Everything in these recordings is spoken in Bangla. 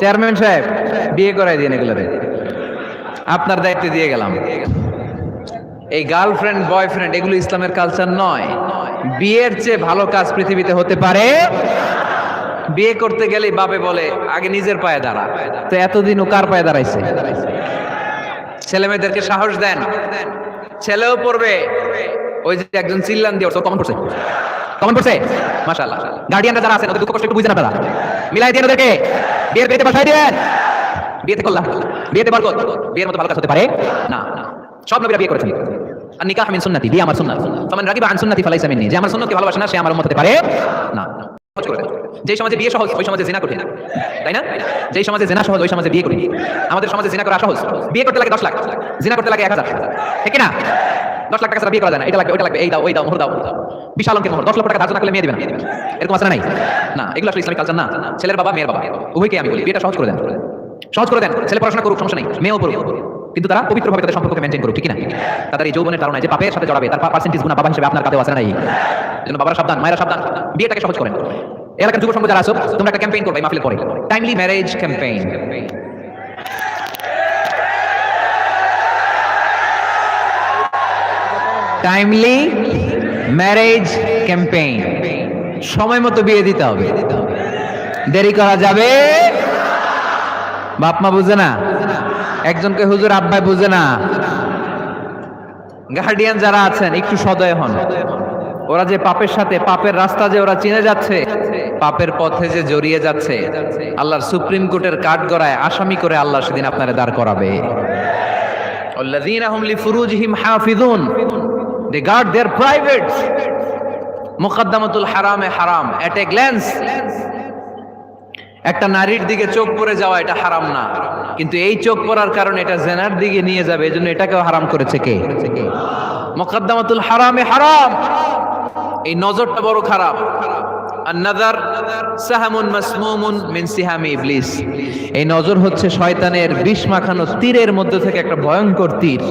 চেয়ারম্যান সাহেব, বিয়ে করাই দিন এগুলোরে আপনার দায়িত্বে দিয়ে গেলাম। এই গার্লফ্রেন্ড, বয়ফ্রেন্ড, এগুলো ইসলামের কালচার নয়। বিয়ের চেয়ে ভালো কাজ পৃথিবীতে হতে পারে। বিয়ে করতে গেলে বাপে বলে, আগে নিজের পায়ে দাঁড়া। তো এতদিন ও কার পায়ে দাঁড়াইছে? ছেলে মেয়েদেরকে সাহস দেন। ছেলেও পড়বে। ওই যে একজন চিল্লান দিয়ে কমন পড়ছে। কমন পড়ছে? মাশাআল্লাহ। গার্ডিয়ানরা যারা আছেন দুঃখ কষ্ট একটু বুঝেন আপনারা মিলাই দিন ওদেরকে। বিয়ের বিয়েতে বসাই দিয়েন। বিয়েতে করলাম। বিয়েতে বরকত। বিয়ের মতো ভালো কাজ হতে পারে? না সব নবীরা বিয়ে করেছেন। আর নিকাহ মিন সুন্নতি বিয়ে আমার সুন্নাত। ফামান রাগিবা আন সুন্নতি ফালাইসা মিন্নি। যে আমার সুন্নতকে ভালোবাসে না, সে আমার উম্মত হতে পারে? না করে। যেই সমাজে বিয়ে সহজ, ওই সমাজে জিনা কঠিন। তাই না? যেই সমাজে জেনা সহজ, ওই সমাজে বিয়ে কঠিন। আমাদের সমাজে জিনা করা সহজ। বিয়ে করতে লাগে দশ লাখ। জিনা করতে লাগে এক হাজার। ঠিক না? দশ লাখ টাকা বিয়ে করা যায় না। এটা লাগবে ওইটা লাগবে এই দাও, ওই দাও মোহর দাও। বিশাল অঙ্কের মোহর, দশ লক্ষ টাকা ধার্য না করলে মেয়ে দিবেন এরকম আছে না নাই? না, এগুলো আসলে ইসলামিক কালচার না। ছেলের বাবা, মেয়ের বাবা। উভয়কে আমি বলি, বিয়েটা সহজ করে দেন। সহজ করে দেন। ছেলে পড়াশোনা করুক, সমস্যা নেই। মেয়েও পড়ুক। কিন্তু তারা পবিত্রভাবে তাদের সম্পর্ককে মেনটেন করুক, ঠিক না তাদের এই যৌবনের ধারণা যে পাপের সাথে জড়াবে, তার পার্সেন্টেজ গুণা বাবা হিসেবে আপনার কাছেও আছে না নাই? জন্য বাবারা সাবধান, মায়েরা সাবধান। বিয়েটাকে সহজ করেন। এলাকার যুব সংঘ যারা আছো, তোমরা একটা ক্যাম্পেইন করবে এই মাহফিলের পরে। Timely marriage campaign timely marriage campaign সময় মতো বিয়ে দিতে হবে। দেরি করা যাবে? বাপ মা বুঝে না? একজনকে হুজুর আব্বাই বুঝে না? গার্ডিয়ান যারা আছেন, একটু সদয় হন। ওরা যে পাপের সাথে, পাপের রাস্তা যে ওরা চিনে যাচ্ছে, পাপের পথে যে জড়িয়ে যাচ্ছে, আল্লাহর সুপ্রিম কোর্টের কাঠ গড়ায় আসামি করে আল্লাহ সেদিন আপনারা দাঁড় করাবে। দে গার্ড দেয়ার প্রাইভেট মুকাদ্দামাতুল হারামে হারাম এট এ গ্ল্যান্স একটা নারীর দিকে চোখ পড়ে যাওয়া এটা হারাম না। কিন্তু এই চোখ পড়ার কারণে এটা জেনার দিকে নিয়ে যাবে, এজন্য এটাকেও হারাম করেছে কে? মুকাদ্দামাতুল হারামে হারাম। এই নজরটা বড় খারাপ। আন্নাদার সাহামুন মাসমুমুন মিন সিহামি ইবলিস। এই নজর হচ্ছে শয়তানের বিষ মাখানো তীরের মধ্যে থেকে একটা ভয়ঙ্কর তীর।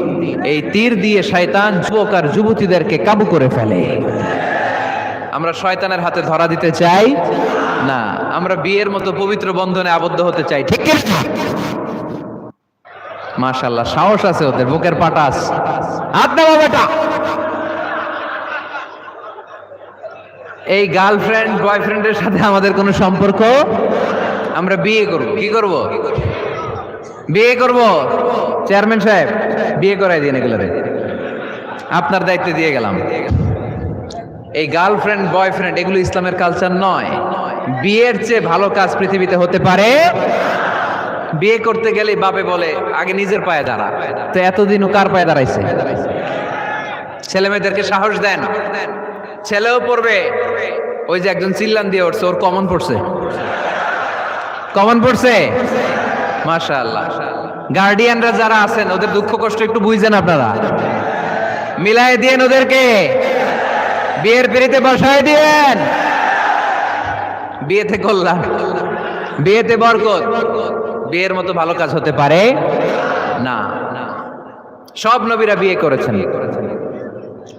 এই তীর দিয়ে শয়তান যুবক আর যুবতীদেরকে কাবু করে ফেলে। আমরা শয়তানের হাতে ধরা দিতে চাই? না, আমরা বিয়ের মতো পবিত্র বন্ধনে আবদ্ধ হতে চাই, ঠিক না? মাশাল্লাহ সাহস আছে ওদের, বুকের পাটাস দেওয়া বেটা এই গার্লফ্রেন্ড বয়ফ্রেন্ডের সাথে আমাদের কোনো সম্পর্ক? আমরা বিয়ে করব। কি করব? বিয়ে করব। চেয়ারম্যান সাহেব, বিয়ে করাই দিন এগুলোরে। আপনার দায়িত্বে দিয়ে গেলাম। এই গার্লফ্রেন্ড বয়ফ্রেন্ড এগুলো ইসলামের কালচার নয়। বিয়ের চেয়ে ভালো কাজ পৃথিবীতে হতে পারে। বিয়ে করতে গেলেই বাপে বলে, আগে নিজের পায়ে দাঁড়া। তো এতদিন কার পায়ে দাঁড়াইছে? ছেলে মেয়েদেরকে সাহস দেন। ছেলেও পড়বে। ওই যে একজন চিল্লান দিয়ে উঠছে, ওর কমন পড়ছে। কমন পড়ছে? মাশাআল্লাহ। গার্ডিয়ানরা যারা আছেন, ওদের দুঃখ কষ্ট একটু বুঝছেন আপনারা। মিলাই দিয়েন ওদেরকে। বিয়ের পিড়িতে বসায় দিয়েন। বিয়েতে কল্যাণ। বিয়েতে বরকত। বিয়ের মতো ভালো কাজ হতে পারে না। সব নবীরা বিয়ে করেছেন।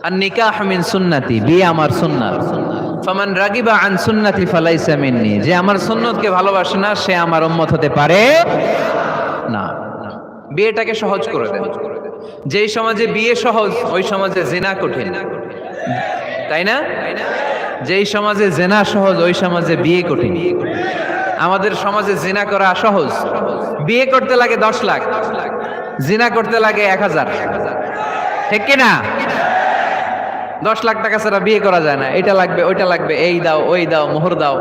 আর নিকাহ মিন সুন্নতি বিয়ে আমার সুন্নাত। ফামান রাগিবা আন সুন্নতি ফালাইসা মিন্নি, যে আমার সুন্নতকে ভালোবাসে না, সে আমার উম্মত হতে পারে না। বিয়েটাকে সহজ করে দেন। যেই সমাজে বিয়ে সহজ, ওই সমাজে জেনা কঠিন। তাই না? যেই সমাজে জেনা সহজ, ওই সমাজে বিয়ে কঠিন। আমাদের সমাজে জিনা করা সহজ। বিয়ে করতে লাগে দশ লাখ, জিনা করতে লাগে এক হাজার। ঠিক কিনা? দশ লাখ টাকা ছাড়া বিয়ে করা যায় না। এটা লাগবে, ওইটা লাগবে, এই দাও, ওই দাও, মোহর দাও।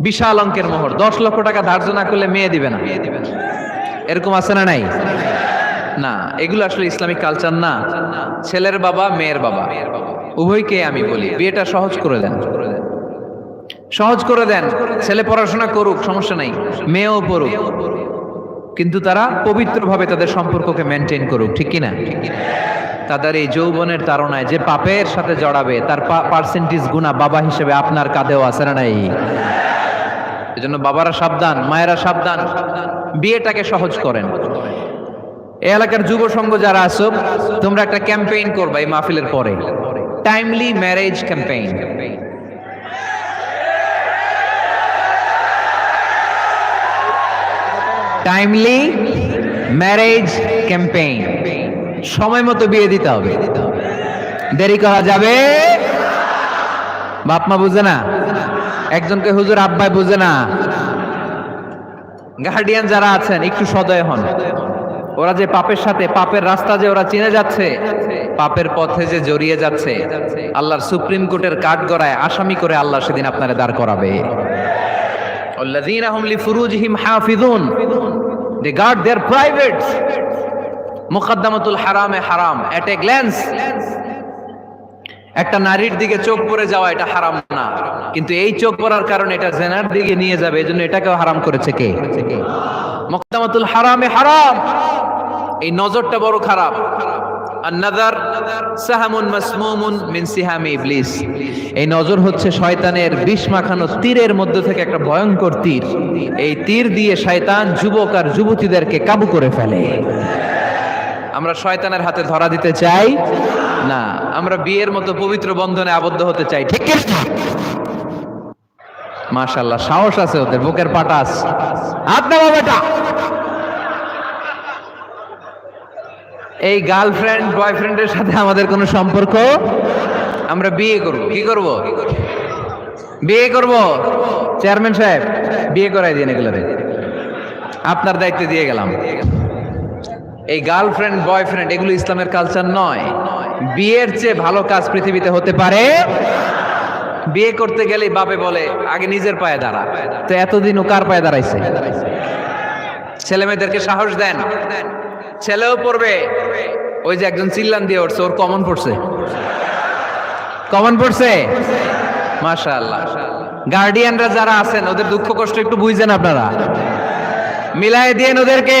বিশাল অঙ্কের মোহর। দশ লক্ষ টাকা ধার্য না করলে মেয়ে দিবে না। এরকম আছে না নাই? না, এগুলো আসলে ইসলামিক কালচার না। ছেলের বাবা, মেয়ের বাবা। উভয়কে আমি বলি, বিয়েটা সহজ করে দেন। সহজ করে দেন। ছেলে পড়াশোনা করুক, সমস্যা নাই। মেয়েও পড়ুক। কিন্তু তারা পবিত্রভাবে তাদের সম্পর্ককে মেনটেন করুক, ঠিক কিনা? তাদের এই যৌবনের তারণায় যে পাপের সাথে জড়াবে, তার পার্সেন্টেজ গুণা বাবা হিসেবে আপনার কাঁধেও আছে না নাই? এজন্য বাবারা সাবধান, মায়েরা সাবধান, বিয়েটাকে সহজ করেন। এই এলাকার যুব সংঘ যারা আছো, তোমরা একটা ক্যাম্পেইন করবা এই মাহফিলের পরে। Timely marriage campaign timely marriage campaign সময় মতো বিয়ে দিতে হবে দেরি করা যাবে বাপ মা বুঝে না একজনকে হুজুর আব্বাই বুঝে না গার্ডিয়ান যারা আছেন একটু সদয় হন ওরা যে পাপের সাথে পাপের রাস্তা যে ওরা চিনে যাচ্ছে পাপের পথে যে জড়িয়ে যাচ্ছে আল্লাহর সুপ্রিম কোর্টের কাঠ গড়ায় আসামি করে আল্লাহ সেদিন আপনারে দাঁড় করাবে والذين هم لفروجهم حافظون they guard their privates মুকদ্দমাতুল হারামে হারাম এট এ গ্ল্যান্স একটা নারীর দিকে চোখ পড়ে যাওয়া এটা হারাম না। কিন্তু এই চোখ পড়ার কারণে এটা জেনার দিকে নিয়ে যাবে, এজন্য এটাকেও হারাম করেছে কে? মুকদ্দমাতুল হারামে হারাম। এই নজরটা বড় খারাপ। আন্নাদার সাহামুন মাসমুমুন মিন সিহামি ইবলিস। এই নজর হচ্ছে শয়তানের বিষ মাখানো তীরের মধ্যে থেকে একটা ভয়ঙ্কর তীর। এই তীর দিয়ে শয়তান যুবক আর যুবতীদেরকে কাবু করে ফেলে। আমরা শয়তানের হাতে ধরা দিতে চাই? না, আমরা বিয়ের মতো পবিত্র বন্ধনে আবদ্ধ হতে চাই। ঠিক? মাশাল্লাহ সাহস আছে ওদের, বুকের পাটাস আপনার বাবাটা। এই গার্লফ্রেন্ড, বয়ফ্রেন্ডের সাথে আমাদের কোনো সম্পর্ক? আমরা বিয়ে করব, কি করব? বিয়ে করব। চেয়ারম্যান সাহেব, বিয়ে করাই দিন এগুলোরে আপনার দায়িত্ব দিয়ে গেলাম। এই গার্লফ্রেন্ড, বয়ফ্রেন্ড, এগুলো ইসলামের কালচার নয়। বিয়ের চেয়ে ভালো কাজ পৃথিবীতে হতে পারে। বিয়ে করতে গেলে বাপে বলে, আগে নিজের পায়ে দাঁড়া। তো এতদিন ও কার পায়ে দাঁড়াইছে? ছেলে মেয়েদেরকে সাহস দেন। ছেলেও পড়বে। ওই যে একজন চিল্লান দিয়ে উঠছে, ওর কমন পড়ছে। কমন পড়ছে? মাশাআল্লাহ। গার্ডিয়ানরা যারা আছেন, ওদের দুঃখ কষ্ট একটু বুঝছেন আপনারা। মিলাই দিয়েন ওদেরকে।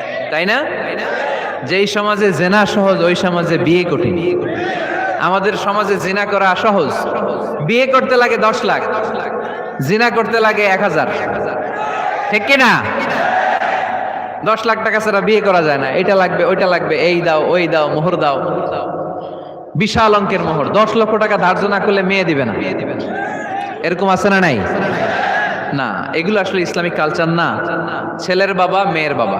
তাই না? যেই সমাজে জেনা সহজ, ওই সমাজে বিয়ে কঠিন। আমাদের সমাজে জিনা করা সহজ। বিয়ে করতে লাগে দশ লাখ, জিনা করতে লাগে এক হাজার। ঠিক কিনা? দশ লাখ টাকা ছাড়া বিয়ে করা যায় না। এটা লাগবে, ওইটা লাগবে, এই দাও, ওই দাও, মোহর দাও। বিশাল অঙ্কের মোহর। দশ লক্ষ টাকা ধার্য না করলে মেয়ে দিবে না। এরকম আছে না নাই? না, এগুলো আসলে ইসলামিক কালচার না। ছেলের বাবা, মেয়ের বাবা।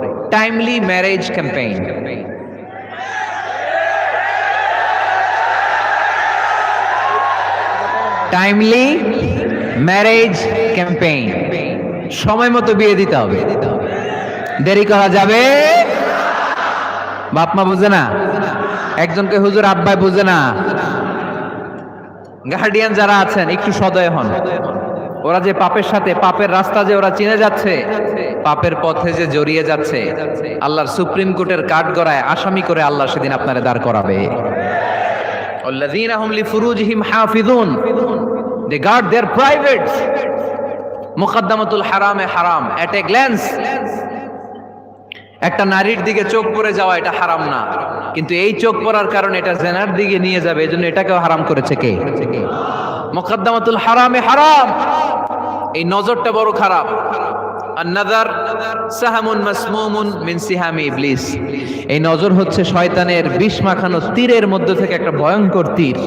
Timely marriage campaign timely marriage campaign সময় মতো বিয়ে দিতে হবে। দেরি করা যাবে? বাপ মা বুঝে না? একজনকে হুজুর আব্বাই বুঝে না? গার্ডিয়ান যারা আছেন, একটু সদয় হন। ওরা যে পাপের সাথে, পাপের রাস্তা যে ওরা চিনে যাচ্ছে, পাপের পথে যে জড়িয়ে যাচ্ছে, আল্লাহর সুপ্রিম কোর্টের কাঠ গড়ায় আসামি করে আল্লাহ সেদিন আপনারা দাঁড় করাবে। They guard their privates. মুখাদ্দামাতুল হারামে হারাম। এট এ গ্ল্যান্স একটা নারীর দিকে চোখ পরে যাওয়া এটা হারাম না। কিন্তু এই চোখ পরার কারণে এটা জেনার দিকে নিয়ে যাবে এই জন্য এটাকেও হারাম করেছে কে? মুখাদ্দামাতুল হারামে হারাম। এই নজরটা বড় খারাপ। আন্নাদার সাহামুন মাসমুমুন মিন সিহামি ইবলিস। এই নজর হচ্ছে শয়তানের বিষ মাখানো তীরের মধ্যে থেকে একটা ভয়ঙ্কর তীর।